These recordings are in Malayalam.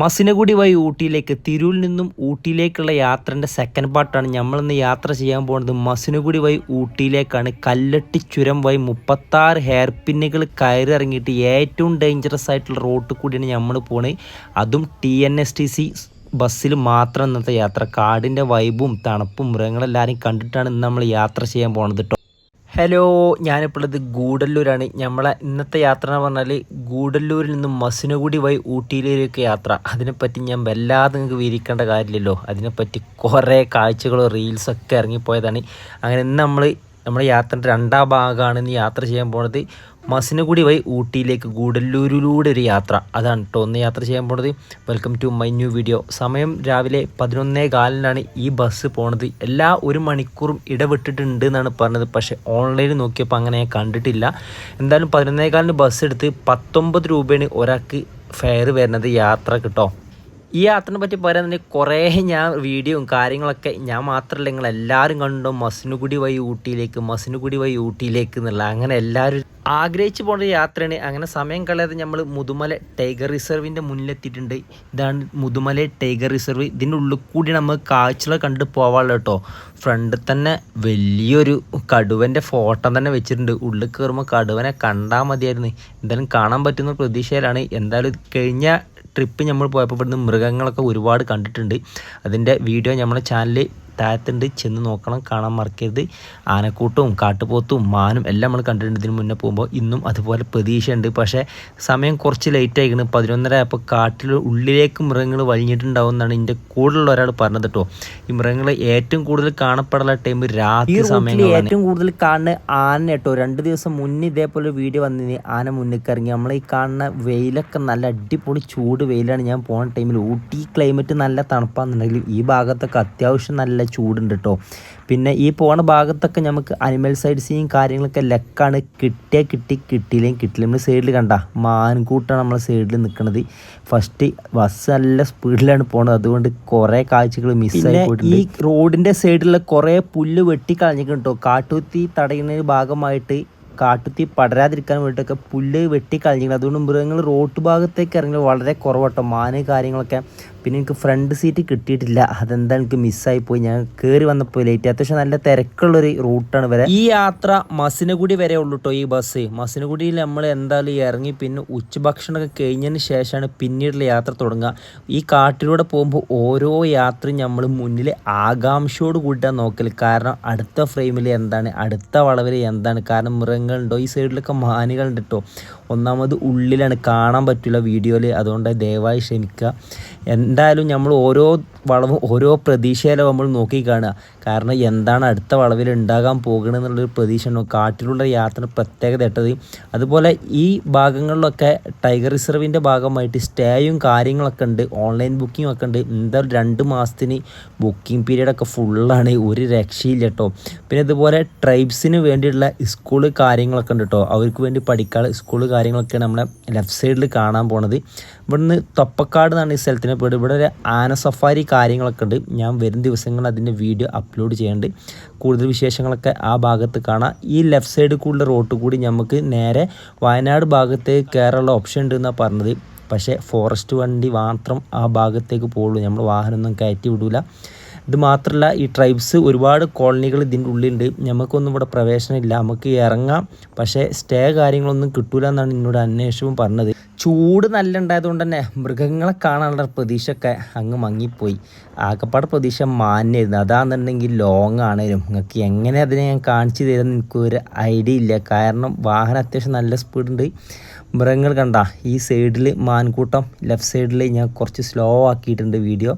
മസിനഗുഡി വഴി ഊട്ടിയിലേക്ക് തിരൂരിൽ നിന്നും ഊട്ടിയിലേക്കുള്ള യാത്രന്റെ സെക്കൻഡ് പാർട്ടാണ് നമ്മളിന്ന് യാത്ര ചെയ്യാൻ പോകുന്നത് മസിനഗുഡി വഴി ഊട്ടിയിലേക്കാണ്. കല്ലട്ടി ചുരം വഴി മുപ്പത്താറ് ഹെയർ പിന്നുകൾ കയറി ഇറങ്ങിയിട്ട് ഏറ്റവും ഡേഞ്ചറസ് ആയിട്ടുള്ള റോട്ടിൽ കൂടിയാണ് നമ്മൾ പോണത് അതും T N S T C ബസ്സിൽ മാത്രം ഇന്നത്തെ യാത്ര. കാടിന്റെ വൈബും തണുപ്പും മൃഗങ്ങളെല്ലാവരും കണ്ടിട്ടാണ് ഇന്ന് നമ്മൾ യാത്ര ചെയ്യാൻ പോണത് ഹലോ ഞാനിപ്പോൾ ഉള്ളത് ഗൂഡല്ലൂരാണ്. നമ്മളെ ഇന്നത്തെ യാത്ര എന്ന് പറഞ്ഞാൽ ഗൂഡല്ലൂരിൽ നിന്ന് മസിനുകുടി വഴി ഊട്ടിയിലേക്ക് യാത്ര. അതിനെപ്പറ്റി ഞാൻ വല്ലാതെ നിങ്ങൾക്ക് വിവരിക്കേണ്ട കാര്യമില്ലല്ലോ. അതിനെപ്പറ്റി കുറേ കാഴ്ചകളോ റീൽസൊക്കെ ഇറങ്ങിപ്പോയതാണ്. അങ്ങനെ ഇന്ന് നമ്മൾ നമ്മുടെ യാത്രയുടെ രണ്ടാം ഭാഗമാണ് ഇന്ന് യാത്ര ചെയ്യാൻ പോണത്. മസിനഗുഡി വഴി ഊട്ടിയിലേക്ക് ഗൂഡല്ലൂരിലൂടെ ഒരു യാത്ര. അതാണ് കേട്ടോ ഒന്ന് യാത്ര ചെയ്യാൻ പോണത്. Welcome to my new video സമയം രാവിലെ പതിനൊന്നേ കാലിനാണ് ഈ ബസ് പോണത്. എല്ലാ ഒരു മണിക്കൂറും ഇടവിട്ടിട്ടുണ്ട് എന്നാണ് പറഞ്ഞത്. പക്ഷേ ഓൺലൈനിൽ നോക്കിയപ്പോൾ അങ്ങനെ കണ്ടിട്ടില്ല. എന്തായാലും പതിനൊന്നേ കാലിന് ബസ് എടുത്ത് പത്തൊമ്പത് രൂപയാണ് ഒരാൾക്ക് ഫെയർ വരുന്നത് യാത്ര കിട്ടോ ഈ യാത്രനെ പറ്റി പറയുകയാണെന്നുണ്ടെങ്കിൽ കുറേ ഞാൻ വീഡിയോയും കാര്യങ്ങളൊക്കെ ഞാൻ മാത്രമല്ല നിങ്ങൾ എല്ലാവരും കണ്ടോ മസിനുകുടി വഴി ഊട്ടിയിലേക്ക് മസിനുകുടി വഴി ഊട്ടിയിലേക്ക് എന്നുള്ള. അങ്ങനെ എല്ലാവരും ആഗ്രഹിച്ചു ഒരു യാത്രയാണ്. അങ്ങനെ സമയം കളയാതെ നമ്മൾ മുതുമല ടൈഗർ റിസർവിന്റെ മുന്നിലെത്തിയിട്ടുണ്ട്. ഇതാണ് മുതുമല ടൈഗർ റിസർവ്. ഇതിന്റെ ഉള്ളിൽ കൂടി നമ്മൾ കാഴ്ചകൾ കണ്ട് പോവാനുള്ള കേട്ടോ ഫ്രണ്ടിൽ തന്നെ വലിയൊരു കടുവന്റെ ഫോട്ടോ തന്നെ വെച്ചിട്ടുണ്ട്. ഉള്ളിൽ കയറുമ്പോൾ കടുവനെ കണ്ടാൽ മതിയായിരുന്നു. എന്തായാലും കാണാൻ പറ്റുന്ന പ്രതീക്ഷയിലാണ്. എന്തായാലും കഴിഞ്ഞ ട്രിപ്പ് നമ്മൾ പോയപ്പോൾ ഇവിടുന്ന് മൃഗങ്ങളൊക്കെ ഒരുപാട് കണ്ടിട്ടുണ്ട്. അതിന്റെ വീഡിയോ നമ്മുടെ ചാനലിൽ താഴത്തുണ്ട് ചെന്ന് നോക്കണം കാണാൻ മറക്കരുത്. ആനക്കൂട്ടവും കാട്ടുപോത്തും മാനും എല്ലാം നമ്മൾ കണ്ടിട്ടുണ്ട്. ഇതിന് മുന്നേ പോകുമ്പോൾ ഇന്നും അതുപോലെ പ്രതീക്ഷയുണ്ട്. പക്ഷേ സമയം കുറച്ച് ലേറ്റ് ആയിക്കണ്. പതിനൊന്നര ആയപ്പോൾ കാട്ടിൽ ഉള്ളിലേക്ക് മൃഗങ്ങൾ വലിഞ്ഞിട്ടുണ്ടാവും എന്നാണ് എന്റെ കൂടുതലുള്ള ഒരാൾ പറഞ്ഞത് കേട്ടോ ഈ മൃഗങ്ങൾ ഏറ്റവും കൂടുതൽ കാണപ്പെടാനുള്ള ടൈം രാത്രി സമയം ഏറ്റവും കൂടുതൽ കാണുന്ന ആന കേട്ടോ രണ്ട് ദിവസം മുന്നേ ഇതേപോലെ വീഡിയോ വന്നിന്. ആന മുന്നിൽ ഇറങ്ങി. നമ്മൾ ഈ കാണുന്ന വെയിലൊക്കെ നല്ല അടിപൊളി ചൂട് വെയിലാണ് ഞാൻ പോകുന്ന ടൈമിൽ ഊട്ടി ക്ലൈമറ്റ് നല്ല തണുപ്പാണെന്നുണ്ടെങ്കിൽ ഈ ഭാഗത്തൊക്കെ അത്യാവശ്യം നല്ല ചൂടുണ്ട് കേട്ടോ പിന്നെ ഈ പോണ ഭാഗത്തൊക്കെ നമുക്ക് അനിമൽ സൈഡ് സീയും കാര്യങ്ങളൊക്കെ ലക്കാണ്. കിട്ടിയ കിട്ടി കിട്ടിയില്ലെങ്കിൽ കിട്ടില്ല. നമ്മൾ സൈഡിൽ കണ്ട മാൻകൂട്ടാണ് നമ്മളെ സൈഡിൽ നിൽക്കുന്നത് ഫസ്റ്റ് ബസ് നല്ല സ്പീഡിലാണ് പോണത്. അതുകൊണ്ട് കുറേ കാഴ്ചകൾ മിസ്സായി പോയിട്ടുണ്ട്. ഈ റോഡിന്റെ സൈഡിലുള്ള കുറേ പുല്ല് വെട്ടിക്കളഞ്ഞിട്ടുണ്ട് കേട്ടോ കാട്ടുകുത്തി തടയുന്ന ഭാഗമായിട്ട് കാട്ടുത്തി പടരാതിരിക്കാൻ വേണ്ടിയിട്ടൊക്കെ പുല്ല് വെട്ടി കളഞ്ഞിരിക്കുന്നത് അതുകൊണ്ട് മൃഗങ്ങൾ റോഡ് ഭാഗത്തേക്ക് ഇറങ്ങി വളരെ കുറവട്ടോ. മാന് കാര്യങ്ങളൊക്കെ പിന്നെ എനിക്ക് ഫ്രണ്ട് സീറ്റ് കിട്ടിയിട്ടില്ല. അതെന്താ എനിക്ക് മിസ്സായി പോയി. ഞാൻ കയറി വന്നപ്പോൾ ലേറ്റ് അത്യാവശ്യം നല്ല തിരക്കുള്ളൊരു റൂട്ടാണ് വരെ ഈ യാത്ര മസിനഗുഡി വരെ ഉള്ളൂ കേട്ടോ ഈ ബസ് മസിനഗുഡിയിൽ നമ്മൾ എന്തായാലും ഇറങ്ങി പിന്നെ ഉച്ചഭക്ഷണമൊക്കെ കഴിഞ്ഞതിന് ശേഷമാണ് പിന്നീടുള്ള യാത്ര തുടങ്ങുക. ഈ കാട്ടിലൂടെ പോകുമ്പോൾ ഓരോ യാത്രയും നമ്മൾ മുന്നിൽ ആകാംക്ഷയോട് കൂട്ടാൻ നോക്കൽ കാരണം അടുത്ത ഫ്രെയിമിൽ എന്താണ്? അടുത്ത വളവിൽ എന്താണ്? കാരണം മൃഗങ്ങളുണ്ടോ? ഈ സൈഡിലൊക്കെ മാനുകളുണ്ട് കേട്ടോ ഒന്നാമത് ഉള്ളിലാണ് കാണാൻ പറ്റില്ല വീഡിയോയിൽ. അതുകൊണ്ട് ദയവായി ക്ഷമിക്കുക. എന്തായാലും നമ്മൾ ഓരോ വളവും ഓരോ പ്രതീക്ഷയിലും നമ്മൾ നോക്കി കാണുക. കാരണം എന്താണ് അടുത്ത വളവിൽ ഉണ്ടാകാൻ പോകണമെന്നുള്ളൊരു പ്രതീക്ഷയാണ് കാട്ടിലുള്ള യാത്ര പ്രത്യേകത ഇട്ടത് അതുപോലെ ഈ ഭാഗങ്ങളിലൊക്കെ ടൈഗർ റിസർവിന്റെ ഭാഗമായിട്ട് സ്റ്റേയും കാര്യങ്ങളൊക്കെ ഉണ്ട്. ഓൺലൈൻ ബുക്കിംഗ് ഒക്കെ ഉണ്ട്. എന്തായാലും രണ്ട് മാസത്തിന് ബുക്കിംഗ് പീരീഡൊക്കെ ഫുള്ളാണ് ഒരു രക്ഷയില്ല കേട്ടോ പിന്നെ ഇതുപോലെ ട്രൈബ്സിന് വേണ്ടിയുള്ള സ്കൂൾ കാര്യങ്ങളൊക്കെ ഉണ്ട് കേട്ടോ അവർക്ക് വേണ്ടി പഠിക്കാനുള്ള സ്കൂൾ കാര്യങ്ങളൊക്കെയാണ് നമ്മളെ ലെഫ്റ്റ് സൈഡിൽ കാണാൻ പോണത്. ഇവിടുന്ന് തൊപ്പക്കാട് എന്നാണ് ഈ സ്ഥലത്തിന് പേര്. ഇവിടെ ഒരു ആന സഫാരി കാര്യങ്ങളൊക്കെ ഉണ്ട്. ഞാൻ വരും ദിവസങ്ങളിൽ അതിന്റെ വീഡിയോ അപ്ലോഡ് ചെയ്യുന്നുണ്ട് കൂടുതൽ വിശേഷങ്ങളൊക്കെ ആ ഭാഗത്ത് കാണാം. ഈ ലെഫ്റ്റ് സൈഡ് കൂടുതൽ റോട്ട് കൂടി നമുക്ക് നേരെ വയനാട് ഭാഗത്തേക്ക് കയറാനുള്ള ഓപ്ഷൻ ഉണ്ട് എന്നാണ് പറഞ്ഞത്. പക്ഷേ ഫോറസ്റ്റ് വണ്ടി മാത്രം ആ ഭാഗത്തേക്ക് പോകുള്ളൂ നമ്മൾ വാഹനമൊന്നും കയറ്റി വിടില്ല ഇത് മാത്രമല്ല ഈ ട്രൈബ്സ് ഒരുപാട് കോളനികൾ ഇതിന്റെ ഉള്ളിലുണ്ട്. നമുക്കൊന്നും ഇവിടെ പ്രവേശനമില്ല നമുക്ക് ഇറങ്ങാം. പക്ഷേ സ്റ്റേ കാര്യങ്ങളൊന്നും കിട്ടൂല എന്നാണ് എന്നോട് അന്വേഷണം പറഞ്ഞത്. ചൂട് നല്ല ഉണ്ടായതുകൊണ്ട് തന്നെ മൃഗങ്ങളെ കാണാനുള്ള പ്രതീക്ഷയൊക്കെ അങ്ങ് മങ്ങിപ്പോയി. ആകപ്പാട് പ്രതീക്ഷ മാന്യായിരുന്നു. അതാണെന്നുണ്ടെങ്കിൽ ലോങ് ആണേലും. നിങ്ങൾക്ക് എങ്ങനെ അതിനെ ഞാൻ കാണിച്ചു തരുമെന്ന് എനിക്കൊരു ഐഡിയ ഇല്ല. കാരണം വാഹനം അത്യാവശ്യം നല്ല സ്പീഡുണ്ട് മൃഗങ്ങൾ കണ്ട ഈ സൈഡിൽ മാൻകൂട്ടം ലെഫ്റ്റ് സൈഡിൽ ഞാൻ കുറച്ച് സ്ലോ ആക്കിയിട്ടുണ്ട് വീഡിയോ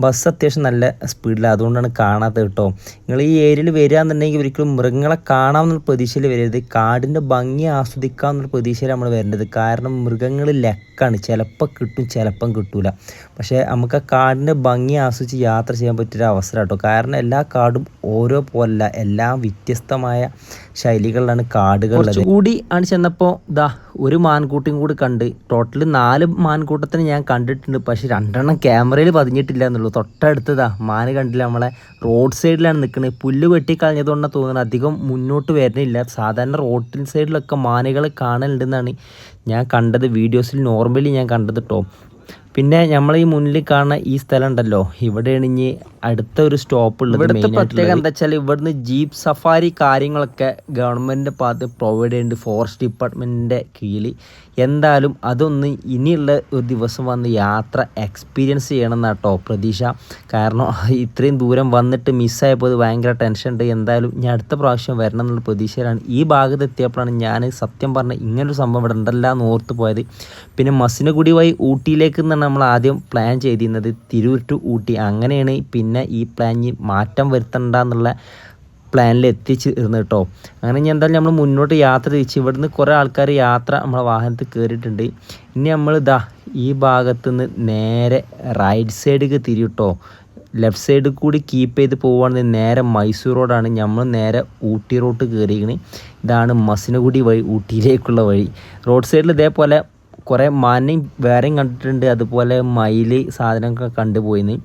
ബസ് അത്യാവശ്യം നല്ല സ്പീഡിലാണ് അതുകൊണ്ടാണ് കാണാത്തത് കേട്ടോ. നിങ്ങൾ ഈ ഏരിയയിൽ വരികയെന്നുണ്ടെങ്കിൽ ഒരിക്കലും മൃഗങ്ങളെ കാണാമെന്നുള്ള പ്രതീക്ഷയിൽ വരരുത്. കാടിന്റെ ഭംഗി ആസ്വദിക്കാമെന്നുള്ള പ്രതീക്ഷയിൽ നമ്മൾ വരേണ്ടത്. കാരണം മൃഗങ്ങൾ ലക്കാണ്. ചിലപ്പോൾ കിട്ടും ചിലപ്പം കിട്ടൂല. പക്ഷേ നമുക്ക് ആ കാടിന്റെ ഭംഗി ആസ്വദിച്ച് യാത്ര ചെയ്യാൻ പറ്റിയൊരു അവസരം കേട്ടോ. കാരണം എല്ലാ കാടും ഓരോ പോലല്ല എല്ലാം വ്യത്യസ്തമായ ശൈലികളിലാണ് കാടുകൾ കൂടി ആണ് ചെന്നപ്പോൾ ദാ ഒരു മാൻകൂട്ടിയും കൂടി കണ്ട്. ടോട്ടൽ നാല് മാൻകൂട്ടത്തിന് ഞാൻ കണ്ടിട്ടുണ്ട്. പക്ഷെ രണ്ടെണ്ണം ക്യാമറയിൽ പതിഞ്ഞിട്ടില്ല എന്നുള്ളൂ. തൊട്ടടുത്തതാ മാന് കണ്ടില്ല. നമ്മളെ റോഡ് സൈഡിലാണ് നിൽക്കുന്നത് പുല്ല് വെട്ടി കളഞ്ഞതുകൊണ്ടാണ് തോന്നുന്നത് അധികം മുന്നോട്ട് വരുന്നില്ല. സാധാരണ റോഡിൻ സൈഡിലൊക്കെ മാനുകൾ കാണലുണ്ടെന്നാണ് ഞാൻ കണ്ടത്. വീഡിയോസിൽ നോർമലി ഞാൻ കണ്ടത് കേട്ടോ പിന്നെ നമ്മൾ ഈ മുന്നിൽ കാണുന്ന ഈ സ്ഥലം ഉണ്ടല്ലോ ഇവിടെ ഇനി അടുത്ത ഒരു സ്റ്റോപ്പ് ഉള്ളത് ഇവിടുത്തെ പ്രത്യേകത എന്താ വെച്ചാൽ ഇവിടുന്ന് ജീപ്പ് സഫാരി കാര്യങ്ങളൊക്കെ ഗവൺമെന്റിന്റെ ഭാഗത്ത് പ്രൊവൈഡ് ചെയ്യുന്നുണ്ട്. ഫോറസ്റ്റ് ഡിപ്പാർട്ട്മെന്റിന്റെ കീഴിൽ എന്തായാലും അതൊന്ന് ഇനിയുള്ള ഒരു ദിവസം വന്ന് യാത്ര എക്സ്പീരിയൻസ് ചെയ്യണം എന്നാട്ടോ പ്രതീക്ഷ. കാരണം ഇത്രയും ദൂരം വന്നിട്ട് മിസ്സായപ്പോൾ ഭയങ്കര ടെൻഷൻ ഉണ്ട്. എന്തായാലും ഞാൻ അടുത്ത പ്രാവശ്യം വരണം എന്നുള്ള പ്രതീക്ഷയിലാണ്. ഈ ഭാഗത്ത് എത്തിയപ്പോഴാണ് ഞാൻ സത്യം പറഞ്ഞ ഇങ്ങനൊരു സംഭവം ഇവിടെ ഉണ്ടല്ല എന്ന് ഓർത്ത് പോയത്. പിന്നെ മസിനഗുടി വഴി ഊട്ടിയിലേക്ക് നിന്നാണ് നമ്മൾ ആദ്യം പ്ലാൻ ചെയ്തിരുന്നത്. തിരൂർ ടു ഊട്ടി. അങ്ങനെയാണ് പിന്നെ ഈ പ്ലാൻ മാറ്റം വരുത്തണ്ട എന്നുള്ള പ്ലാനിൽ എത്തിച്ചേർന്ന് കേട്ടോ. അങ്ങനെ ഇനി എന്തായാലും നമ്മൾ മുന്നോട്ട് യാത്ര തിരിച്ച് ഇവിടുന്ന് കുറേ ആൾക്കാർ യാത്ര നമ്മളെ വാഹനത്തിൽ കയറിയിട്ടുണ്ട് ഇനി നമ്മൾ ഇതാ ഈ ഭാഗത്തു നിന്ന് നേരെ റൈറ്റ് സൈഡിലേക്ക് തിരിയിട്ടോ ലെഫ്റ്റ് സൈഡിൽ കൂടി കീപ്പ് ചെയ്ത് പോവുകയാണെങ്കിൽ നേരെ മൈസൂർ റോഡാണ് നമ്മൾ നേരെ ഊട്ടി റോട്ട് കയറിയിരിക്കണ് ഇതാണ് മസിനഗുഡി വഴി ഊട്ടിയിലേക്കുള്ള വഴി. റോഡ് സൈഡിൽ ഇതേപോലെ കുറേ മാനയും വേറെയും കണ്ടിട്ടുണ്ട്. അതുപോലെ മയിൽ സാധനമൊക്കെ കണ്ടുപോയിന്ന്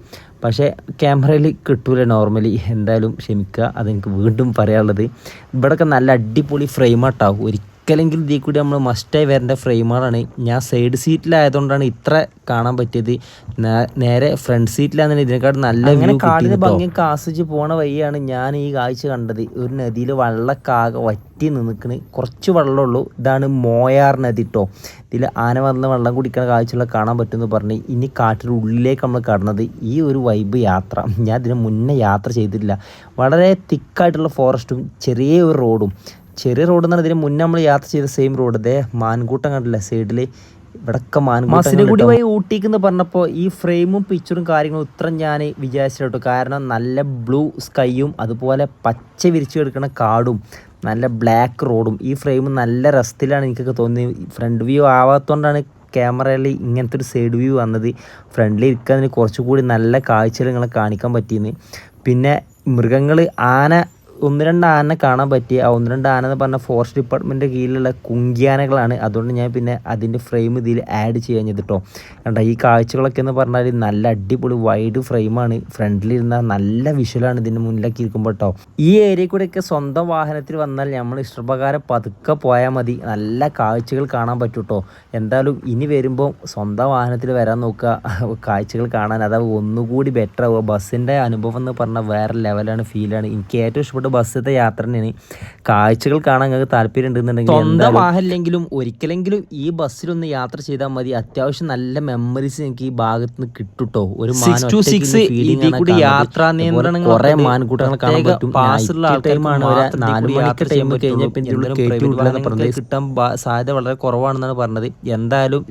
പക്ഷേ ക്യാമറയിൽ കിട്ടൂല നോർമലി എന്തായാലും ക്ഷമിക്കുക. അതെനിക്ക് വീണ്ടും പറയാനുള്ളത്. ഇവിടെയൊക്കെ നല്ല അടിപൊളി ഫ്രെയിമാട്ടാവും ഒരിക്കലെങ്കിലും ഇതിൽ കൂടി നമ്മൾ മസ്റ്റായി വരേണ്ട ഫ്രെയിമുകളാണ് ഞാൻ സൈഡ് സീറ്റിലായതുകൊണ്ടാണ് ഇത്ര കാണാൻ പറ്റിയത്. നേരെ ഫ്രണ്ട് സീറ്റിലാണെന്ന് ഇതിനെക്കാട്ടും നല്ല അങ്ങനെ കാടിന് ഭംഗി ആസ്വദിച്ച് പോണ വഴിയാണ് ഞാൻ ഈ കാഴ്ച കണ്ടത്. ഒരു നദിയിൽ വെള്ളക്കാകെ വറ്റി നിൽക്കണ് കുറച്ച് വെള്ളമുള്ളൂ ഇതാണ് മോയാർ നദി കേട്ടോ ഇതിൽ ആന വന്ന് വെള്ളം കുടിക്കുന്ന കാഴ്ചകളെ കാണാൻ പറ്റുമെന്ന് പറഞ്ഞ് ഇനി കാട്ടിന്റെ ഉള്ളിലേക്ക് നമ്മൾ കടന്നത് ഈ ഒരു വൈബ് യാത്ര. ഞാൻ ഇതിന് മുന്നേ യാത്ര ചെയ്തിട്ടില്ല. വളരെ തിക്കായിട്ടുള്ള ഫോറസ്റ്റും ചെറിയ ഒരു റോഡും ചെറിയ റോഡ് എന്ന് ഇതിന് മുന്നേ നമ്മൾ യാത്ര ചെയ്ത സെയിം റോഡ് ഇതേ മാൻകൂട്ടം കണ്ടില്ല? സൈഡിൽ ഇവിടൊക്കെ മാൻകൂട്ടം വഴി ഊട്ടിക്ക് എന്ന് പറഞ്ഞപ്പോൾ ഈ ഫ്രെയിമും പിക്ചറും കാര്യങ്ങളും ഉത്തരം ഞാൻ വിചാരിച്ചിട്ടു കാരണം നല്ല ബ്ലൂ സ്കൈയും അതുപോലെ പച്ച വിരിച്ചു കിടക്കുന്ന കാടും നല്ല ബ്ലാക്ക് റോഡും ഈ ഫ്രെയിം നല്ല രസത്തിലാണ് എനിക്കൊക്കെ തോന്നിയത് ഫ്രണ്ട് വ്യൂ ആവാത്തതുകൊണ്ടാണ് ക്യാമറയിൽ ഇങ്ങനത്തെ ഒരു സൈഡ് വ്യൂ വന്നത്. ഫ്രണ്ടിൽ ഇരിക്കുന്നതിന് കുറച്ചുകൂടി നല്ല കാഴ്ചകൾ നിങ്ങളെ കാണിക്കാൻ പറ്റിയെന്ന് പിന്നെ മൃഗങ്ങൾ ആന ഒന്ന് രണ്ട് ആനനെ കാണാൻ പറ്റി ആ ഒന്ന് രണ്ട് ആന എന്ന് പറഞ്ഞ ഫോറസ്റ്റ് ഡിപ്പാർട്ട്മെന്റിന്റെ കീഴിലുള്ള കുങ്കിയാനകളാണ്. അതുകൊണ്ട് ഞാൻ പിന്നെ അതിന്റെ ഫ്രെയിം ഇതിൽ ആഡ് ചെയ്യാൻ ചെയ്തിട്ടോ. കണ്ടോ ഈ കാഴ്ചകളൊക്കെ എന്ന് പറഞ്ഞാൽ നല്ല അടിപൊളി വൈഡ് ഫ്രെയിമാണ് ഫ്രണ്ടിലിരുന്ന നല്ല വിഷ്വലാണ് ഇതിന്റെ മുന്നിലേക്ക് ഇരിക്കുമ്പോൾ കേട്ടോ ഈ ഏരിയ കൂടെയൊക്കെ സ്വന്തം വാഹനത്തിൽ വന്നാൽ നമ്മൾ ഇഷ്ടപ്രകാരം പതുക്കെ പോയാൽ മതി. നല്ല കാഴ്ചകൾ കാണാൻ പറ്റും കേട്ടോ എന്തായാലും ഇനി വരുമ്പോൾ സ്വന്തം വാഹനത്തിൽ വരാൻ നോക്കുക. കാഴ്ചകൾ കാണാൻ. അതാ ഒന്നുകൂടി ബെറ്റർ ആവുക. ബസ്സിന്റെ അനുഭവം എന്ന് പറഞ്ഞാൽ വേറെ ലെവലാണ് ഫീലാണ് എനിക്ക് ഏറ്റവും ഇഷ്ടപ്പെട്ട ബസ്സിത്തെ യാത്ര തന്നെയാണ്. കാഴ്ചകൾ കാണാൻ നിങ്ങൾക്ക് താല്പര്യം ഉണ്ടെന്നുണ്ടെങ്കിൽ സ്വന്തം വാഹനമില്ലെങ്കിലും ഒരിക്കലെങ്കിലും ഈ ബസ്സിലൊന്ന് യാത്ര ചെയ്താൽ മതി. അത്യാവശ്യം നല്ല മെമ്മറീസ് എനിക്ക് ഈ ഭാഗത്ത് നിന്ന് കിട്ടുട്ടോ. ഒരു യാത്രാ നിയന്ത്രണങ്ങൾ കുറെ മാൻകൂട്ടങ്ങൾ കാണാൻ പറ്റും. പാസുള്ള ടൈമാണ് നാല് മണിക്ക് ടൈം കഴിഞ്ഞാൽ കിട്ടാൻ സാധ്യത വളരെ കുറവാണെന്നാണ് പറഞ്ഞത്. എന്തായാലും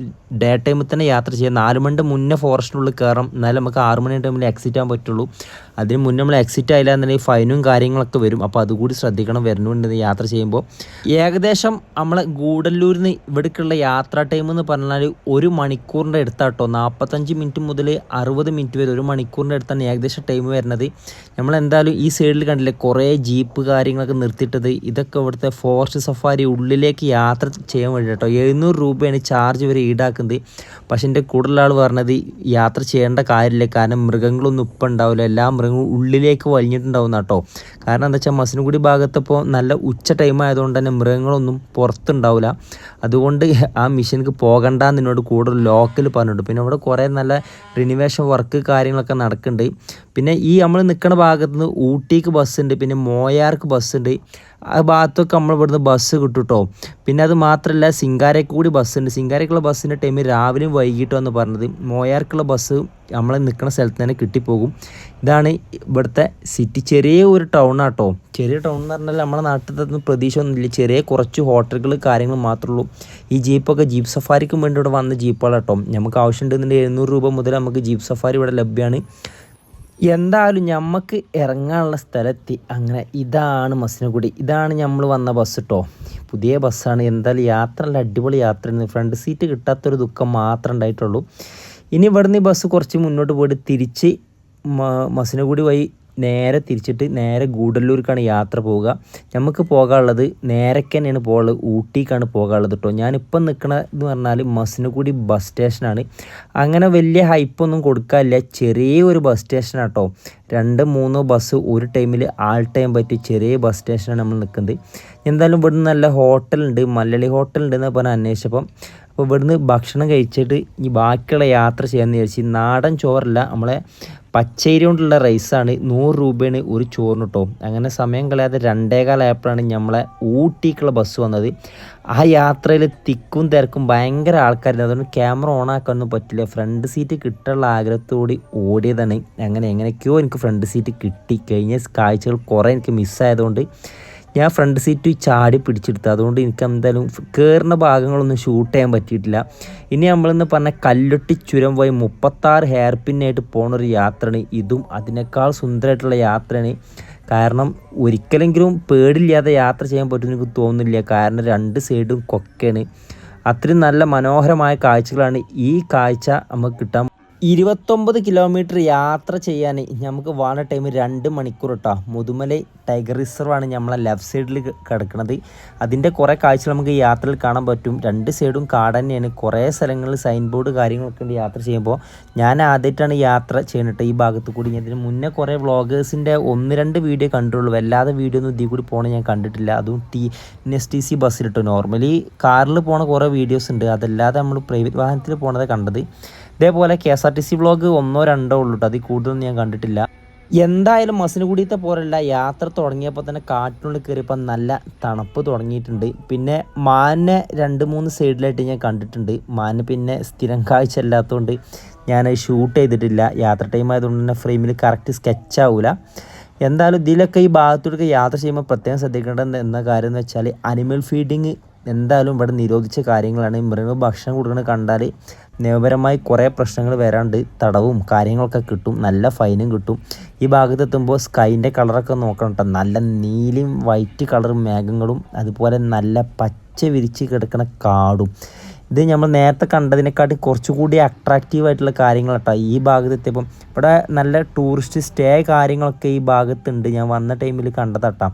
ഡേ ടൈമിൽ തന്നെ യാത്ര ചെയ്യാം. നാല് മണിന്റെ മുന്നേ ഫോറസ്റ്റിനുള്ളിൽ കയറാം എന്നാലും നമുക്ക് ആറ് മണി ടൈമിൽ എക്സിറ്റ് ആകാൻ പറ്റുള്ളൂ. അതിന് മുന്നേ നമ്മൾ എക്സിറ്റ് ആയില്ല എന്നുണ്ടെങ്കിൽ ഫൈനും കാര്യങ്ങളൊക്കെ വരും. അപ്പോൾ അതുകൂടി ശ്രദ്ധിക്കണം. വരുന്നുണ്ട് യാത്ര ചെയ്യുമ്പോൾ ഏകദേശം നമ്മൾ ഗൂഡല്ലൂരിൽ നിന്ന് ഇവിടേക്കുള്ള യാത്രാ ടൈം എന്ന് പറഞ്ഞാൽ ഒരു മണിക്കൂറിന്റെ അടുത്താട്ടോ. നാൽപ്പത്തഞ്ച് മിനിറ്റ് മുതൽ അറുപത് മിനിറ്റ് വരെ ഒരു മണിക്കൂറിന്റെ അടുത്താണ് ഏകദേശം ടൈം വരുന്നത്. നമ്മൾ എന്തായാലും ഈ സൈഡിൽ കണ്ടില്ലേ കുറേ ജീപ്പ് കാര്യങ്ങളൊക്കെ നിർത്തിയിട്ടത്. ഇതൊക്കെ ഇവിടുത്തെ ഫോറസ്റ്റ് സഫാരി ഉള്ളിലേക്ക് യാത്ര ചെയ്യാൻ വേണ്ടി കേട്ടോ എഴുന്നൂറ് രൂപയാണ് ചാർജ് വരെ ഈടാക്കുന്നത്. പക്ഷേ എന്റെ കൂടുതലാൾ പറഞ്ഞത് യാത്ര ചെയ്യേണ്ട കാര്യമില്ല. കാരണം മൃഗങ്ങളൊന്നും ഇപ്പം ഉണ്ടാവില്ല. എല്ലാ മൃഗങ്ങളും ഉള്ളിലേക്ക് വലിഞ്ഞിട്ടുണ്ടാവും കേട്ടോ കാരണം എന്താ വെച്ചാൽ മസിനുകുടി ഭാഗത്തിപ്പോൾ നല്ല ഉച്ച ടൈം ആയതുകൊണ്ട് തന്നെ മൃഗങ്ങളൊന്നും പുറത്തുണ്ടാവില്ല അതുകൊണ്ട് ആ മിഷനിക്ക് പോകണ്ട എന്നോട് കൂടുതൽ ലോക്കൽ പറഞ്ഞിട്ടുണ്ട്. പിന്നെ അവിടെ കുറേ നല്ല റിനിവേഷൻ വർക്ക് കാര്യങ്ങളൊക്കെ നടക്കുന്നുണ്ട് പിന്നെ ഈ നമ്മൾ നിൽക്കുന്ന ഭാഗത്ത് നിന്ന് ഊട്ടിക്ക് ബസ്സുണ്ട് പിന്നെ മോയാർക്ക് ബസ്സുണ്ട് ആ ഭാഗത്തൊക്കെ നമ്മൾ ഇവിടുന്ന് ബസ് കിട്ടും കേട്ടോ പിന്നെ അത് മാത്രമല്ല സിംഗാരയ്ക്ക് കൂടി ബസ്സുണ്ട് സിംഗാരയ്ക്കുള്ള ബസ്സിന്റെ ടൈമിൽ രാവിലെയും വൈകിട്ടും എന്ന് പറഞ്ഞത്. മോയാർക്കുള്ള ബസ് നമ്മൾ നിൽക്കുന്ന സ്ഥലത്ത് തന്നെ കിട്ടിപ്പോകും. ഇതാണ് ഇവിടുത്തെ സിറ്റി ചെറിയ ഒരു ടൗൺ ആട്ടോ. ചെറിയ ടൗൺ എന്ന് പറഞ്ഞാൽ നമ്മുടെ നാട്ടിൽ പ്രതീക്ഷ ഒന്നുമില്ല ചെറിയ കുറച്ച് ഹോട്ടലുകൾ കാര്യങ്ങൾ മാത്രമേ ഉള്ളൂ. ഈ ജീപ്പൊക്കെ ജീപ്പ് സഫാരിക്കും വേണ്ടി ഇവിടെ വന്ന ജീപ്പുകളാട്ടോ നമുക്ക് ആവശ്യമുണ്ടെന്നുണ്ടെങ്കിൽ എഴുന്നൂറ് രൂപ മുതൽ നമുക്ക് ജീപ്പ് സഫാരി ഇവിടെ ലഭ്യമാണ് എന്തായാലും ഞമ്മക്ക് ഇറങ്ങാനുള്ള സ്ഥലത്തി അങ്ങനെ ഇതാണ് മസിനഗുഡി. ഇതാണ് നമ്മൾ വന്ന ബസ് കേട്ടോ പുതിയ ബസ്സാണ്. എന്തായാലും യാത്ര നല്ല അടിപൊളി യാത്രയായിരുന്നു ഫ്രണ്ട് സീറ്റ് കിട്ടാത്തൊരു ദുഃഖം മാത്രമേ ഉണ്ടായിട്ടുള്ളൂ. ഇനി ഇവിടുന്ന് ബസ് കുറച്ച് മുന്നോട്ട് പോയിട്ട് തിരിച്ച് മസിനഗുഡി വഴി നേരെ തിരിച്ചിട്ട് നേരെ ഗൂഡല്ലൂർക്കാണ് യാത്ര പോവുക. നമുക്ക് പോകാനുള്ളത് നേരക്ക് തന്നെയാണ് ഊട്ടിക്കാണ് പോകാനുള്ളത് കേട്ടോ ഞാനിപ്പം നിൽക്കണതെന്ന് പറഞ്ഞാൽ മസിനുകൂടി ബസ് സ്റ്റേഷനാണ് അങ്ങനെ വലിയ ഹൈപ്പൊന്നും കൊടുക്കാനില്ല. ചെറിയ ഒരു ബസ് സ്റ്റേഷനാണ് കേട്ടോ രണ്ട് മൂന്നോ ബസ് ഒരു ടൈമിൽ ആൾ ടൈം പറ്റി ചെറിയ ബസ് സ്റ്റേഷനാണ് നമ്മൾ നിൽക്കുന്നത് എന്തായാലും ഇവിടെ നല്ല ഹോട്ടലുണ്ട് മലയാളി ഹോട്ടലുണ്ട് എന്ന് പറഞ്ഞാൽ അന്വേഷിച്ചപ്പം അപ്പോൾ ഇവിടുന്ന് ഭക്ഷണം കഴിച്ചിട്ട് ഈ ബാക്കിയുള്ള യാത്ര ചെയ്യാമെന്ന് വിചാരിച്ച് നാടൻ ചോറല്ല നമ്മളെ പച്ചരി കൊണ്ടുള്ള റൈസാണ്. നൂറ് രൂപയാണ് ഒരു ചോറിന് കേട്ടോ അങ്ങനെ സമയം കളയാതെ രണ്ടേകാലായപ്പോഴാണ് നമ്മളെ ഊട്ടിക്കുള്ള ബസ് വന്നത്. ആ യാത്രയിൽ തിക്കും തിരക്കും ഭയങ്കര ആൾക്കാരുണ്ട്. അതുകൊണ്ട് ക്യാമറ ഓൺ ആക്കാനൊന്നും പറ്റില്ല. ഫ്രണ്ട് സീറ്റ് കിട്ടാനുള്ള ആഗ്രഹത്തോടി ഓടിയതാണ്. അങ്ങനെ എങ്ങനെയൊക്കെയോ എനിക്ക് ഫ്രണ്ട് സീറ്റ് കിട്ടി. കഴിഞ്ഞ കാഴ്ചകൾ കുറേ എനിക്ക് മിസ്സായതുകൊണ്ട് ഞാൻ ഫ്രണ്ട് സീറ്റ് ചാടി പിടിച്ചെടുത്തു. അതുകൊണ്ട് എനിക്ക് എന്തായാലും കയറുന്ന ഭാഗങ്ങളൊന്നും ഷൂട്ട് ചെയ്യാൻ പറ്റിയിട്ടില്ല. ഇനി നമ്മളിന്ന് പറഞ്ഞ കല്ലൊട്ടി ചുരം പോയി മുപ്പത്താറ് ഹെയർ പിന്നായിട്ട് പോണൊരു യാത്രയാണ്. ഇതും അതിനേക്കാൾ സുന്ദരമായിട്ടുള്ള യാത്രയാണ്. കാരണം ഒരിക്കലെങ്കിലും പേടില്ലാതെ യാത്ര ചെയ്യാൻ പറ്റുമെന്ന് എനിക്ക് തോന്നുന്നില്ല. കാരണം രണ്ട് സൈഡും കൊക്കയാണ്. അത്രയും നല്ല മനോഹരമായ കാഴ്ചകളാണ് ഈ കാഴ്ച നമുക്ക് കിട്ടാൻ ഇരുപത്തൊമ്പത് കിലോമീറ്റർ യാത്ര ചെയ്യാൻ നമുക്ക് വാണ ടൈം രണ്ട് മണിക്കൂർ കേട്ടോ മുതുമല ടൈഗർ റിസർവാണ് നമ്മളെ ലെഫ്റ്റ് സൈഡിൽ കിടക്കുന്നത് അതിന്റെ കുറേ കാഴ്ച നമുക്ക് യാത്രയിൽ കാണാൻ പറ്റും. രണ്ട് സൈഡും കാട് തന്നെയാണ്. കുറേ സ്ഥലങ്ങളിൽ സൈൻ ബോർഡ് കാര്യങ്ങളൊക്കെ ഉണ്ട് യാത്ര ചെയ്യുമ്പോൾ ഞാൻ ആദ്യമായിട്ടാണ് യാത്ര ചെയ്യുന്നത് ഈ ഭാഗത്ത് കൂടി. ഇതിന് മുന്നേ കുറേ വ്ളോഗേഴ്സിന്റെ ഒന്ന് രണ്ട് വീഡിയോ കണ്ടുള്ളൂ. വല്ലാതെ വീഡിയോ ഒന്നും ഇതിൽ കൂടി പോകണം ഞാൻ കണ്ടിട്ടില്ല. അതും T N S T C ബസ്സിലിട്ടു normally കാറിൽ പോണ കുറേ വീഡിയോസ് ഉണ്ട്. അതല്ലാതെ നമ്മൾ പ്രൈവറ്റ് വാഹനത്തിൽ പോണത് കണ്ടത്. ഇതേപോലെ K S R T C vlog ഒന്നോ രണ്ടോ ഉള്ളൂ കേട്ടോ അതിൽ കൂടുതലൊന്നും ഞാൻ കണ്ടിട്ടില്ല. എന്തായാലും മസിന് കൂടിയത്തെ പോരല്ല യാത്ര തുടങ്ങിയപ്പോൾ തന്നെ കാട്ടിനുള്ളിൽ കയറിയപ്പോൾ നല്ല തണുപ്പ് തുടങ്ങിയിട്ടുണ്ട്. പിന്നെ മാനിനെ രണ്ട് മൂന്ന് സൈഡിലായിട്ട് ഞാൻ കണ്ടിട്ടുണ്ട്. മാന് പിന്നെ സ്ഥിരം കാഴ്ച അല്ലാത്തതുകൊണ്ട് ഞാൻ ഷൂട്ട് ചെയ്തിട്ടില്ല. യാത്ര ടൈം ആയതുകൊണ്ട് തന്നെ ഫ്രെയിമിൽ കറക്റ്റ് സ്കെച്ച് ആവില്ല എന്തായാലും ഇതിലൊക്കെ ഈ ഭാഗത്തൂടെ യാത്ര ചെയ്യുമ്പോൾ പ്രത്യേകം ശ്രദ്ധിക്കേണ്ടത് എന്ന കാര്യം എന്ന് വെച്ചാൽ അനിമൽ ഫീഡിങ് എന്തായാലും ഇവിടെ നിരോധിച്ച കാര്യങ്ങളാണ്. മൃഗ ഭക്ഷണം കൊടുക്കുന്നത് കണ്ടാൽ നിയമപരമായി കുറേ പ്രശ്നങ്ങൾ വരാണ്ട് തടവും കാര്യങ്ങളൊക്കെ കിട്ടും നല്ല ഫൈനും കിട്ടും. ഈ ഭാഗത്ത് എത്തുമ്പോൾ സ്കൈന്റെ കളറൊക്കെ നോക്കണം കേട്ടോ നല്ല നീലയും വൈറ്റ് കളറും മേഘങ്ങളും അതുപോലെ നല്ല പച്ച വിരിച്ച് കിടക്കുന്ന കാടും. ഇത് നമ്മൾ നേരത്തെ കണ്ടതിനെക്കാട്ടി കുറച്ചുകൂടി അട്രാക്റ്റീവ് ആയിട്ടുള്ള കാര്യങ്ങൾ കേട്ടോ ഈ ഭാഗത്ത് എത്തിയപ്പം ഇവിടെ നല്ല ടൂറിസ്റ്റ് സ്റ്റേ കാര്യങ്ങളൊക്കെ ഈ ഭാഗത്തുണ്ട്. ഞാൻ വന്ന ടൈമിൽ കണ്ടതട്ടാ.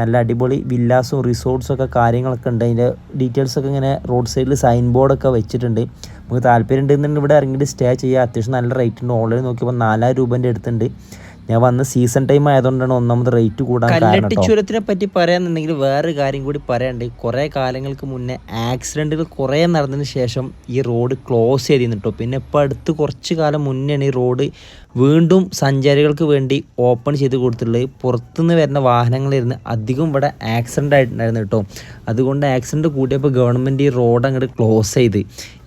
നല്ല അടിപൊളി വില്ലാസും റിസോർട്ട്സും ഒക്കെ കാര്യങ്ങളൊക്കെ ഉണ്ട്. അതിന്റെ ഡീറ്റെയിൽസൊക്കെ ഇങ്ങനെ റോഡ് സൈഡിൽ സൈൻ ബോർഡൊക്കെ വെച്ചിട്ടുണ്ട്. നമുക്ക് താല്പര്യം ഉണ്ടെന്നുണ്ടെങ്കിൽ ഇവിടെ ഇറങ്ങിയിട്ട് സ്റ്റേ ചെയ്യുക അത്യാവശ്യം നല്ല റേറ്റ് ഉണ്ട്. ഓൺലൈൻ നോക്കിയപ്പോൾ നാലായിരം രൂപേന്റെ അടുത്തുണ്ട്. ഞാൻ വന്ന് സീസൺ ടൈം ആയതുകൊണ്ടാണ് ഒന്നാമത് റേറ്റ് കൂടാൻ കാരണം ചുരത്തിനെ പറ്റി പറയാന്നുണ്ടെങ്കിൽ വേറൊരു കാര്യം കൂടി പറയാണ്ട് കുറേ കാലങ്ങൾക്ക് മുന്നേ ആക്സിഡന്റുകൾ കുറേ നടന്നതിന് ശേഷം ഈ റോഡ് ക്ലോസ് ചെയ്തിരുന്നു കേട്ടോ പിന്നെ ഇപ്പോൾ അടുത്ത് കുറച്ച് കാലം മുന്നേ ഈ റോഡ് വീണ്ടും സഞ്ചാരികൾക്ക് വേണ്ടി ഓപ്പൺ ചെയ്ത് കൊടുത്തിട്ടുള്ളത് പുറത്തുനിന്ന് വരുന്ന വാഹനങ്ങളിരുന്ന് അധികം ഇവിടെ ആക്സിഡന്റ് ആയിട്ടുണ്ടായിരുന്നു കേട്ടോ. അതുകൊണ്ട് ആക്സിഡന്റ് കൂടിയപ്പോൾ ഗവൺമെന്റ് ഈ റോഡ് അങ്ങോട്ട് ക്ലോസ് ചെയ്ത്.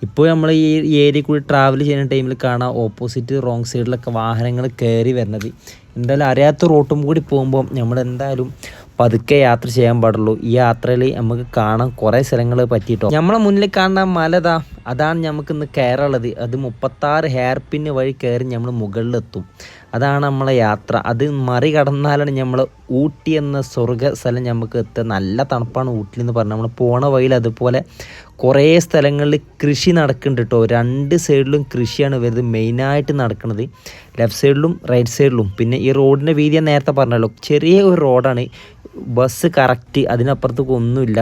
ഇപ്പോൾ നമ്മൾ ഈ ഏരിയ കൂടി ട്രാവൽ ചെയ്യുന്ന ടൈമിൽ കാണാം ഓപ്പോസിറ്റ് റോങ് സൈഡിലൊക്കെ വാഹനങ്ങൾ കയറി വരുന്നത്. എന്തായാലും അറിയാത്ത റോട്ടും കൂടി പോകുമ്പോൾ നമ്മൾ എന്തായാലും പതുക്കെ യാത്ര ചെയ്യാൻ പാടുള്ളൂ. ഈ യാത്രയിൽ നമുക്ക് കാണാൻ കുറേ സ്ഥലങ്ങൾ പറ്റിയിട്ടോ. നമ്മളെ മുന്നിൽ കാണുന്ന മലതാ അതാണ് നമുക്ക് ഇന്ന് കയറുള്ളത് അത് മുപ്പത്താറ് ഹെയർ പിന്ന് വഴി കയറി നമ്മൾ മുകളിലെത്തും. അതാണ് നമ്മളെ യാത്ര. അത് മറികടന്നാലാണ് നമ്മൾ ഊട്ടി എന്ന സ്വർഗ സ്ഥലം നമുക്ക് എത്തുക. നല്ല തണുപ്പാണ് ഊട്ടി എന്ന് പറഞ്ഞാൽ നമ്മൾ പോണ വഴിയിൽ അതുപോലെ കുറേ സ്ഥലങ്ങളിൽ കൃഷി നടക്കുന്നുണ്ട് കേട്ടോ രണ്ട് സൈഡിലും കൃഷിയാണ് വരുന്നത്. മെയിനായിട്ട് നടക്കുന്നത് ലെഫ്റ്റ് സൈഡിലും റൈറ്റ് സൈഡിലും. പിന്നെ ഈ റോഡിന്റെ വീതി ഞാൻ നേരത്തെ പറഞ്ഞല്ലോ. ചെറിയ ഒരു റോഡാണ്. ബസ് കറക്റ്റ് അതിനപ്പുറത്തേക്ക് ഒന്നുമില്ല.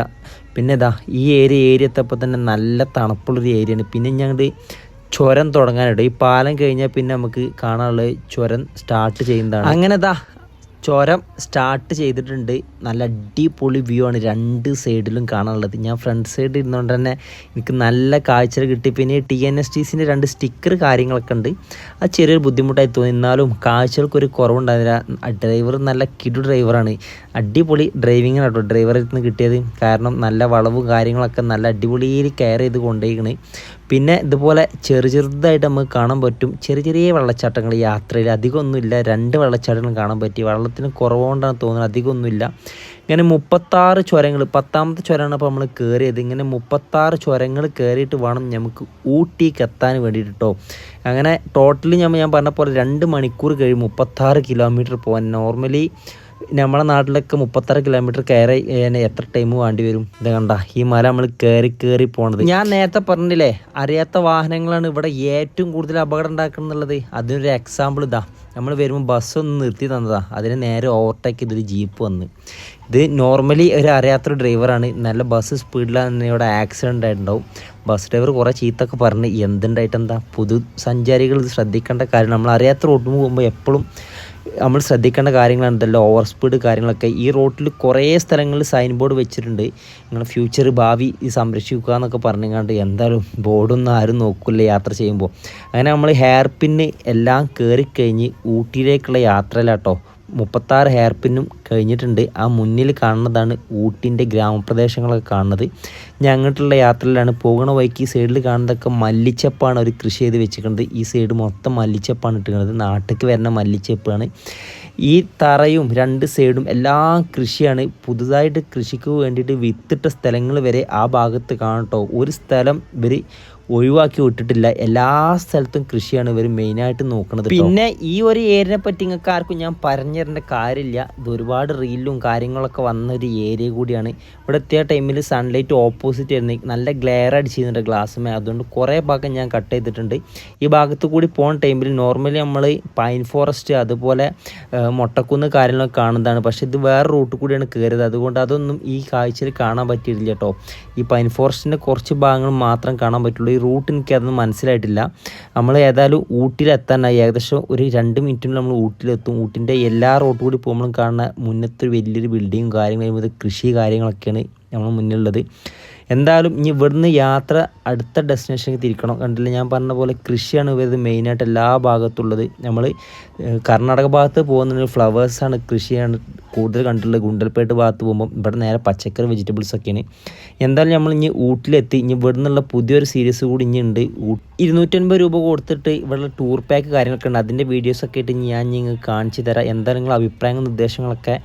പിന്നെ ഇതാ ഈ ഏരിയ ഏരിയ എത്തപ്പോൾ തന്നെ നല്ല തണുപ്പുള്ളൊരു ഏരിയയാണ് പിന്നെ ഞങ്ങളുടെ ചുരം തുടങ്ങാനുണ്ട്. ഈ പാലം കഴിഞ്ഞാൽ പിന്നെ നമുക്ക് കാണാനുള്ള ചുരം സ്റ്റാർട്ട് ചെയ്യുന്നതാണ്. അങ്ങനെ ഇതാ ചുരം സ്റ്റാർട്ട് ചെയ്തിട്ടുണ്ട്. നല്ല അടിപൊളി വ്യൂ ആണ് രണ്ട് സൈഡിലും കാണാനുള്ളത്. ഞാൻ ഫ്രണ്ട് സൈഡ് ഇരുന്നുകൊണ്ട് തന്നെ എനിക്ക് നല്ല കാഴ്ച കിട്ടി. പിന്നെ ടി എൻ എസ് ടി സിന്റെ രണ്ട് സ്റ്റിക്കർ കാര്യങ്ങളൊക്കെ ഉണ്ട്. അത് ചെറിയൊരു ബുദ്ധിമുട്ടായി തോന്നി. എന്നാലും കാഴ്ചകൾക്കൊരു കുറവുണ്ടായിരുന്നില്ല. ഡ്രൈവർ നല്ല കിടു ഡ്രൈവറാണ് അടിപൊളി ഡ്രൈവിംഗ് കേട്ടോ. ഡ്രൈവറിൽ നിന്ന് കിട്ടിയത്. കാരണം നല്ല വളവും കാര്യങ്ങളൊക്കെ നല്ല അടിപൊളിയിൽ കെയർ ചെയ്ത് കൊണ്ടുപോയിക്കണ് പിന്നെ ഇതുപോലെ ചെറു ചെറുതായിട്ട് നമുക്ക് കാണാൻ പറ്റും. ചെറിയ ചെറിയ വെള്ളച്ചാട്ടങ്ങൾ യാത്രയിൽ അധികമൊന്നുമില്ല. രണ്ട് വെള്ളച്ചാട്ടങ്ങൾ കാണാൻ പറ്റി. വെള്ളത്തിന് കുറവുകൊണ്ടാണ് തോന്നുന്നത് അധികമൊന്നുമില്ല. ഇങ്ങനെ മുപ്പത്താറ് ചുരങ്ങൾ പത്താമത്തെ ചുരമാണ് അപ്പോൾ നമ്മൾ കയറിയത്. ഇങ്ങനെ മുപ്പത്താറ് ചുരങ്ങൾ കയറിയിട്ട് വേണം നമുക്ക് ഊട്ടിക്ക് എത്താൻ വേണ്ടിയിട്ട് അങ്ങനെ ടോട്ടലി ഞാൻ ഞാൻ പറഞ്ഞ പോലെ രണ്ട് മണിക്കൂർ കഴിയും മുപ്പത്താറ് കിലോമീറ്റർ പോകാൻ നോർമലി നമ്മളെ നാട്ടിലൊക്കെ മുപ്പത്താറ് കിലോമീറ്റർ കയറി എത്ര ടൈം വേണ്ടി വരും? ഇത് കണ്ട ഈ മല നമ്മൾ കയറി കയറി പോണത്. ഞാൻ നേരത്തെ പറഞ്ഞില്ലേ അറിയാത്ത വാഹനങ്ങളാണ് ഇവിടെ ഏറ്റവും കൂടുതൽ അപകടം ഉണ്ടാക്കുന്നുള്ളത് അതിനൊരു എക്സാമ്പിൾ ഇതാ നമ്മൾ വരുമ്പോൾ ബസ് ഒന്ന് നിർത്തി തന്നതാ. അതിന് നേരെ ഓവർടേക്ക് ചെയ്തൊരു ജീപ്പ് വന്ന്. ഇത് നോർമലി ഒരു അറിയാത്തൊരു ഡ്രൈവറാണ് നല്ല ബസ് സ്പീഡിലാണ് ഇവിടെ ആക്സിഡന്റ് ആയിട്ടുണ്ടാവും. ബസ് ഡ്രൈവർ കുറേ ചീത്തൊക്കെ പറഞ്ഞ് എന്തുണ്ടായിട്ട് എന്താ പുതു സഞ്ചാരികൾ ശ്രദ്ധിക്കേണ്ട കാര്യം. നമ്മൾ അറിയാത്ത റോഡിന് പോകുമ്പോൾ എപ്പോഴും നമ്മൾ ശ്രദ്ധിക്കേണ്ട കാര്യങ്ങളാണ് ഇതെല്ലാം. ഓവർ സ്പീഡ് കാര്യങ്ങളൊക്കെ. ഈ റോട്ടിൽ കുറേ സ്ഥലങ്ങളിൽ സൈൻ ബോർഡ് വെച്ചിട്ടുണ്ട്. നിങ്ങൾ ഫ്യൂച്ചർ ഭാവി സംരക്ഷിക്കുക എന്നൊക്കെ പറഞ്ഞുകൊണ്ട് എന്തായാലും ബോർഡൊന്നും ആരും നോക്കില്ല യാത്ര ചെയ്യുമ്പോൾ. അങ്ങനെ നമ്മൾ ഹെയർ പിന്ന് എല്ലാം കയറിക്കഴിഞ്ഞ് ഊട്ടിയിലേക്കുള്ള യാത്രയിലാട്ടോ മുപ്പത്താറ് ഹെയർ പിന്നും കഴിഞ്ഞിട്ടുണ്ട്. ആ മുന്നിൽ കാണുന്നതാണ് ഊട്ടിന്റെ ഗ്രാമപ്രദേശങ്ങളൊക്കെ കാണുന്നത്. ഞാൻ അങ്ങോട്ടുള്ള യാത്രയിലാണ്. പോകുന്ന വഴിക്ക് സൈഡിൽ കാണുന്നതൊക്കെ മല്ലിച്ചപ്പാണ് അവർ കൃഷി ചെയ്ത് വെച്ചിരിക്കുന്നത്. ഈ സൈഡ് മൊത്തം മല്ലിച്ചപ്പാണ് ഇട്ടിരിക്കുന്നത്. നാട്ടിലേക്ക് വരുന്ന മല്ലിച്ചപ്പാണ്. ഈ തറയും രണ്ട് സൈഡും എല്ലാം കൃഷിയാണ്. പുതുതായിട്ട് കൃഷിക്ക് വേണ്ടിയിട്ട് വിത്തിട്ട സ്ഥലങ്ങൾ വരെ ആ ഭാഗത്ത് കാണട്ടോ ഒരു സ്ഥലം ഇവർ ഒഴിവാക്കി വിട്ടിട്ടില്ല. എല്ലാ സ്ഥലത്തും കൃഷിയാണ് ഇവർ മെയിനായിട്ട് നോക്കുന്നത് പിന്നെ ഈ ഒരു ഏരിയനെ പറ്റി നിങ്ങൾക്ക് ആർക്കും ഞാൻ പറഞ്ഞിരേണ്ട കാര്യമില്ല. ഇത് ഒരുപാട് റീലും കാര്യങ്ങളൊക്കെ വന്ന ഒരു ഏരിയ കൂടിയാണ്. ഇവിടെ എത്തിയ ടൈമിൽ സൺലൈറ്റ് ഓപ്പോസിറ്റ് ആയിരുന്നു. നല്ല ഗ്ലെയർ അടിച്ചിരുന്നുണ്ട് ഗ്ലാസ്സുമേ അതുകൊണ്ട് കുറേ ഭാഗം ഞാൻ കട്ട് ചെയ്തിട്ടുണ്ട്. ഈ ഭാഗത്ത് കൂടി പോകുന്ന ടൈമിൽ നോർമലി നമ്മൾ പൈൻ ഫോറസ്റ്റ് അതുപോലെ മുട്ടക്കുന്ന് കാര്യങ്ങളൊക്കെ കാണുന്നതാണ്. പക്ഷേ ഇത് വേറെ റൂട്ട് കൂടിയാണ് കയറിയത് അതുകൊണ്ട് അതൊന്നും ഈ കാഴ്ചയിൽ കാണാൻ പറ്റിയിട്ടില്ല കേട്ടോ ഈ പൈൻ ഫോറസ്റ്റിന്റെ കുറച്ച് ഭാഗങ്ങൾ മാത്രം കാണാൻ പറ്റുള്ളൂ. റൂട്ട് എനിക്ക് അതൊന്നും മനസ്സിലായിട്ടില്ല. നമ്മൾ ഏതായാലും ഊട്ടിയിലെത്താനായി. ഏകദേശം ഒരു രണ്ട് മിനിറ്റിൽ നമ്മൾ ഊട്ടിയിലെത്തും. ഊട്ടിന്റെ എല്ലാ റോട്ടും കൂടി പോകുമ്പോഴും കാണുന്ന മുന്നത്തെ ഒരു വലിയൊരു ബിൽഡിങ്ങും കാര്യങ്ങളും കൃഷി കാര്യങ്ങളൊക്കെയാണ് നമ്മൾ മുന്നിലുള്ളത്. എന്തായാലും ഇനി ഇവിടുന്ന് യാത്ര അടുത്ത ഡെസ്റ്റിനേഷനിലേക്ക് തിരിക്കണം. കണ്ടില്ല? ഞാൻ പറഞ്ഞ പോലെ കൃഷിയാണ് ഇവരത് മെയിനായിട്ട് എല്ലാ ഭാഗത്തുള്ളത്. നമ്മൾ കർണാടക ഭാഗത്ത് പോകുന്ന ഫ്ലവേഴ്സാണ് കൃഷിയാണ് കൂടുതൽ കണ്ടിട്ടുള്ളത്. ഗുണ്ടൽപേട്ട് ഭാഗത്ത് പോകുമ്പോൾ ഇവിടെ നേരെ പച്ചക്കറി വെജിറ്റബിൾസ് ഒക്കെയാണ്. എന്തായാലും നമ്മൾ ഇനി ഊട്ടിലെത്തി. ഇനി ഇവിടെ നിന്നുള്ള പുതിയൊരു സീരീസ് കൂടി ഇനി ഉണ്ട്. ഇരുന്നൂറ്റൻപത് രൂപ കൊടുത്തിട്ട് ഇവിടെ ടൂർ പാക്ക് കാര്യങ്ങളൊക്കെ ഉണ്ട്. അതിന്റെ വീഡിയോസൊക്കെ ആയിട്ട് ഞാൻ നിങ്ങൾക്ക് കാണിച്ചു തരാം. എന്തായാലും നിങ്ങളുടെ അഭിപ്രായങ്ങളും നിർദ്ദേശങ്ങളൊക്കെ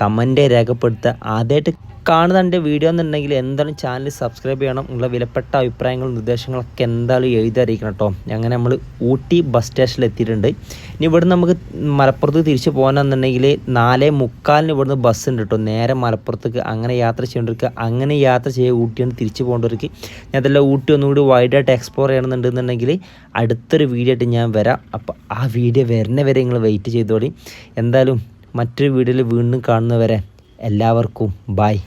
കമന്റ് രേഖപ്പെടുത്തുക. ആദ്യമായിട്ട് കാണുന്നുണ്ട് വീഡിയോ എന്നുണ്ടെങ്കിൽ എന്തായാലും ചാനൽ സബ്സ്ക്രൈബ് ചെയ്യണം. നിങ്ങളുടെ വിലപ്പെട്ട അഭിപ്രായങ്ങളും നിർദ്ദേശങ്ങളൊക്കെ എന്തായാലും എഴുതി അറിയിക്കണം കേട്ടോ. അങ്ങനെ നമ്മൾ ഊട്ടി ബസ് സ്റ്റേഷനിൽ എത്തിയിട്ടുണ്ട്. ഇനി ഇവിടുന്ന് നമുക്ക് മലപ്പുറത്ത് തിരിച്ച് പോകാനെന്നുണ്ടെങ്കിൽ നാലേ മുക്കാലിന് ഇവിടുന്ന് ബസ് ഉണ്ട് കേട്ടോ. നേരെ മലപ്പുറത്തേക്ക് അങ്ങനെ യാത്ര ചെയ്യേണ്ടവർക്ക് അങ്ങനെ യാത്ര ചെയ്യുക ഊട്ടിയാണ് തിരിച്ചു പോകേണ്ടവർക്ക് ഞാൻ അതെല്ലാം ഊട്ടി ഒന്നുകൂടി വൈഡായിട്ട് എക്സ്പ്ലോർ ചെയ്യണമെന്നുണ്ടെന്നുണ്ടെങ്കിൽ അടുത്തൊരു വീഡിയോ ആയിട്ട് ഞാൻ വരാം. അപ്പോൾ ആ വീഡിയോ വരുന്ന വരെ നിങ്ങൾ വെയിറ്റ് ചെയ്തോളി. എന്തായാലും മറ്റൊരു വീഡിയോയിൽ വീണ്ടും കാണുന്നവരെ എല്ലാവർക്കും ബായ്